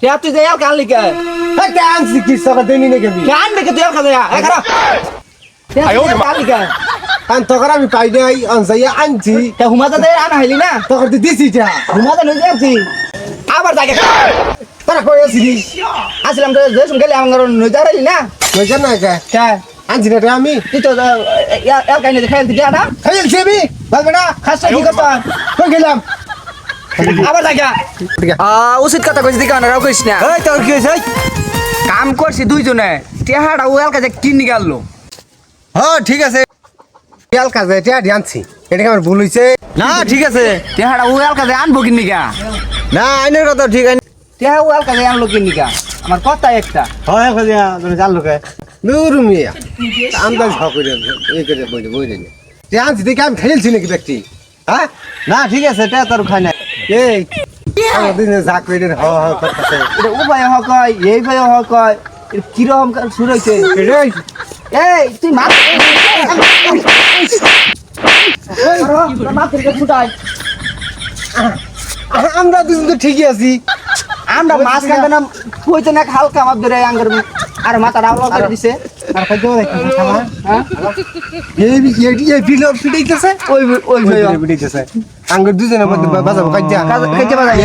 কে তুই যে এল কান লিখে এই কে আনছি কি সকা দেনি নাকি আমি কে আন লিখে তুই এল কান লিখে এ খারাপ। কান লিখে আন তখন আমি পাই নাই আনসাইয়া আনছি। কে হুমাদা দে আনা হইলি না? তখন তো দিছি যা। হুমাদা নই যাচ্ছি আবার যাকে তারা কই আছিলি আসলাম তো যে শুন গেলে আমার নই যারাইলি না। কইছেন না কে? কে? আনছি না রে আমি। তুই তো কান লিখে খেলতে যা না। খাইছি আমি। বলবে না খাসটা কি করছ কই গেলাম? আবার যাকে উচিত কথা কইছি দিকে না কইছ না। এই তোর কি হইছে? কাম করছি দুইজনে। টেহাড়া ও এল কাছে কিনি গেল। হ্যাঁ ঠিক আছে। তেল কাজে এটা আনছি। এটা আমার ভুল হইছে? না ঠিক আছে। টেহাড়া এল কাছে আনব কিনি গা। না আইনের কথা ঠিক আইন টেহা ও এল কাছে আনলো কিনি গা। আমার কথা একটা। হয় কাজে তুমি জানলো কে দূর মিয়া। আন্দাজ হ করে এই করে বইলে বইলে যে আনছি দেখে আমি খেলছি নাকি ব্যক্তি? হ্যাঁ? না ঠিক আছে টেহা তোর খাই না এই যা করে হ হ করতেছে। এটা উপায় হক হয় এই ভাই হক হয় কীরকম শুরু হয়েছে? এই এই তুই মাছ ফুটাই আমরা দুজন তো ঠিকই আছি। আমরা মাছ খাইতে না। কইতে না হালকা আমার ধরে আঙ্গার আর মাথা করে দিছে।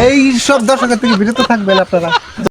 এই সব দর্শকের থেকে বিরত থাকবেন আপনারা।